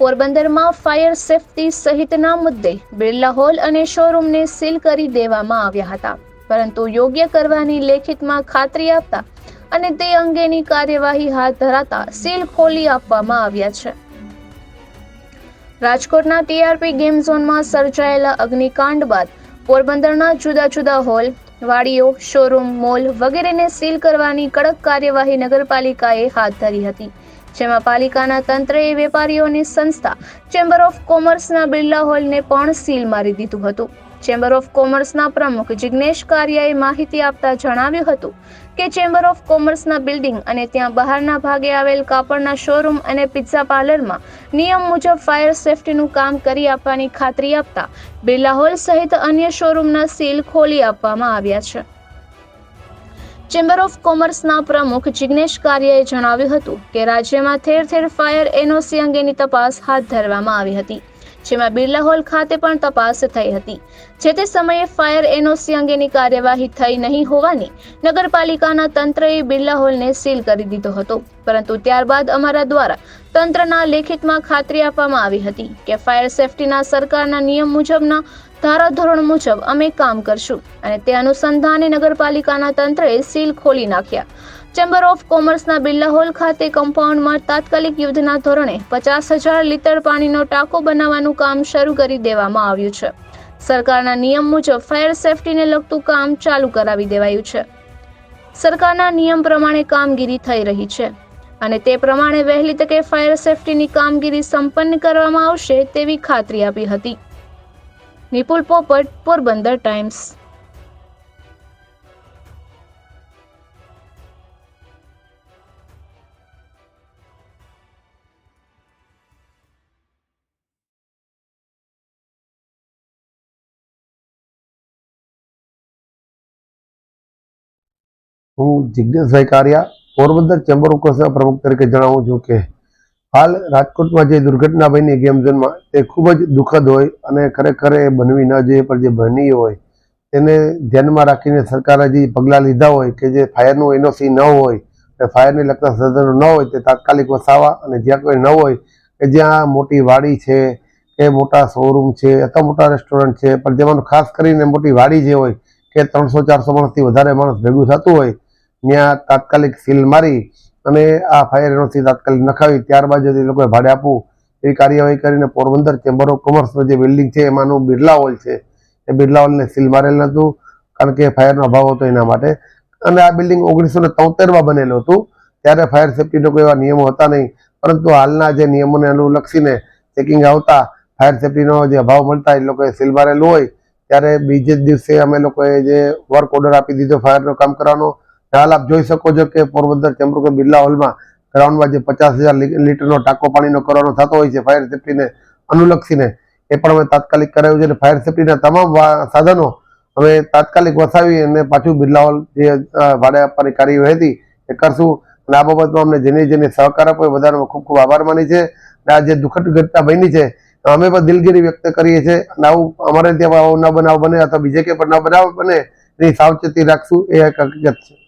પોરબંદરમાં fire safety સહિતના મુદ્દે બિરલા હોલ અને શોરૂમને સીલ કરી દેવામાં આવ્યા હતા. પરંતુ યોગ્ય કરવાની લેખિતમાં ખાતરી આપતા અને તે અંગેની કાર્યવાહી હાથ ધરાતા સીલ ખોલી આપવામાં આવ્યા છે. રાજકોટના ટીઆરપી ગેમ ઝોનમાં સર્જાયેલા અગ્નિકાંડ બાદ પોરબંદરના જુદા જુદા હોલ, વાડીઓ, શોરૂમ, મોલ વગેરેને સીલ કરવાની કડક કાર્યવાહી નગરપાલિકાએ હાથ ધરી હતી. જેમાં પાલિકાના તંત્રએ વેપારીઓની સંસ્થા ચેમ્બર ઓફ કોમર્સના બિરલા હોલને પણ સીલ મારી દીધું હતું. ચેમ્બર ઓફ કોમર્સના પ્રમુખ જિગ્નેશ કારિયાએ માહિતી આપતા જણાવ્યું હતું કે ચેમ્બર ઓફ કોમર્સના બિલ્ડિંગ અને ત્યાં બહારના ભાગે આવેલ કાપડના શોરૂમ અને પિઝા પાર્લરમાં નિયમ મુજબ ફાયર સેફટીનું કામ કરી આપવાની ખાતરી આપતા બિરલા હોલ સહિત અન્ય શોરૂમના સીલ ખોલી આપવામાં આવ્યા છે. ચેમ્બર ઓફ કોમર્સના પ્રમુખ જિગ્નેશ કારિયાએ જણાવ્યું હતું કે રાજ્યમાં ઠેર ઠેર ફાયર એનઓસી અંગેની તપાસ હાથ ધરવામાં આવી હતી. જેમાં બિરલા હોલ ખાતે પણ તપાસ થઈ હતી. જે તે સમયે ફાયર એનઓસી અંગેની કાર્યવાહી થઈ નહીં હોવાની નગરપાલિકાના તંત્રએ બિરલા હોલને સીલ કરી દીધો હતો. પરંતુ ત્યારબાદ અમારા દ્વારા તંત્રના લેખિતમાં ખાતરી આપવામાં આવી હતી કે ફાયર સેફટીના સરકારના નિયમ મુજબના ધારાધોરણ મુજબ અમે કામ કરશું અને તે અનુસંધાને નગરપાલિકાના તંત્રએ સીલ ખોલી નાખ્યા. ચેમ્બર ઓફ કોમર્સના બિરલા હોલ ખાતે કમ્પાઉન્ડમાં તાત્કાલિક યુદ્ધના ધોરણે પચાસ હજાર લીટર પાણીનો ટાંકો બનાવવાનું કામ શરૂ કરી દેવામાં આવ્યું છે. સરકારના નિયમ મુજબ ફાયર સેફટીને લગતું કામ ચાલુ કરાવી દેવાયું છે. સરકારના નિયમ પ્રમાણે કામગીરી થઈ રહી છે અને તે પ્રમાણે વહેલી તકે ફાયર સેફટીની કામગીરી સંપન્ન કરવામાં આવશે તેવી ખાતરી આપી હતી. નિપુલ પોપટ, પોરબંદર ટાઈમ્સ. હું જિજ્ઞેશભાઈ કારિયા પોરબંદર ચેમ્બર ઓફ કોમર્સના પ્રમુખ તરીકે જણાવું છું કે હાલ રાજકોટમાં જે દુર્ઘટના બની ગેમ ઝોનમાં તે ખૂબ જ દુઃખદ હોય અને ખરેખર એ બનવી ન જોઈએ, પણ જે બની હોય તેને ધ્યાનમાં રાખીને સરકારે જે પગલાં લીધા હોય કે જે ફાયરનું એનઓસી ન હોય અને ફાયરને લગતા સાધનો ન હોય, તે તાત્કાલિક વસાવા અને જ્યાં કોઈ ન હોય, કે જ્યાં મોટી વાડી છે, કે મોટા શોરૂમ છે, અથવા મોટા રેસ્ટોરન્ટ છે, પણ જેમાં ખાસ કરીને મોટી વાડી જે હોય, કે ત્રણસો ચારસો માણસથી વધારે માણસ ભેગું થતું હોય ત્યાં તાત્કાલિક સીલ મારી અને આ ફાયર એનઓસી તાત્કાલિક નખાવી. ત્યારબાદ જે એ લોકોએ ભાડે આપવું. એવી કાર્યવાહી કરીને પોરબંદર ચેમ્બર ઓફ કોમર્સનું જે બિલ્ડિંગ છે, એમાંનું બિરલા હોલ છે. એ બિરલા હોલને સીલ મારેલ હતું કારણ કે ફાયરનો અભાવ હતો એના માટે. અને આ બિલ્ડિંગ ઓગણીસો ને તોતેરમાં બનેલું હતું. ત્યારે ફાયર સેફ્ટીનો કોઈ એવા નિયમો હતા નહીં. પરંતુ હાલના જે નિયમોને અનુલક્ષીને ચેકિંગ આવતા ફાયર સેફ્ટીનો જે અભાવ મળતા એ લોકોએ સીલ મારેલું હોય. ત્યારે બીજે જ દિવસે અમે લોકોએ જે વર્ક ઓર્ડર આપી દીધો ફાયરનું કામ કરવાનો. હાલ આપ જોઈ શકો છો કે પોરબંદર ચેમ્બર કે બિરલા હોલમાં ગ્રાઉન્ડમાં જે પચાસ હજાર લીટરનો ટાંકો પાણીનો કરવાનો થતો હોય છે ફાયર સેફટીને અનુલક્ષીને. એ પણ અમે તાત્કાલિક કરાવ્યું છે અને ફાયર સેફટીના તમામ સાધનો અમે તાત્કાલિક વસાવી અને પાછું બિરલા હોલ જે ભાડે આપવાની કાર્યવાહી હતી એ કરશું. અને આ બાબતમાં અમને જેને જેને સહકાર આપ્યો બધાનો ખૂબ ખૂબ આભાર માની છે. અને આ જે દુઃખદ ઘટના બની છે, અમે પણ દિલગીરી વ્યક્ત કરીએ છીએ. અને આવું અમારે ત્યાં આવો ન બનાવ બને અથવા બીજે કે પણ ન બનાવ બને, એની સાવચેતી રાખશું એ હકીકત છે.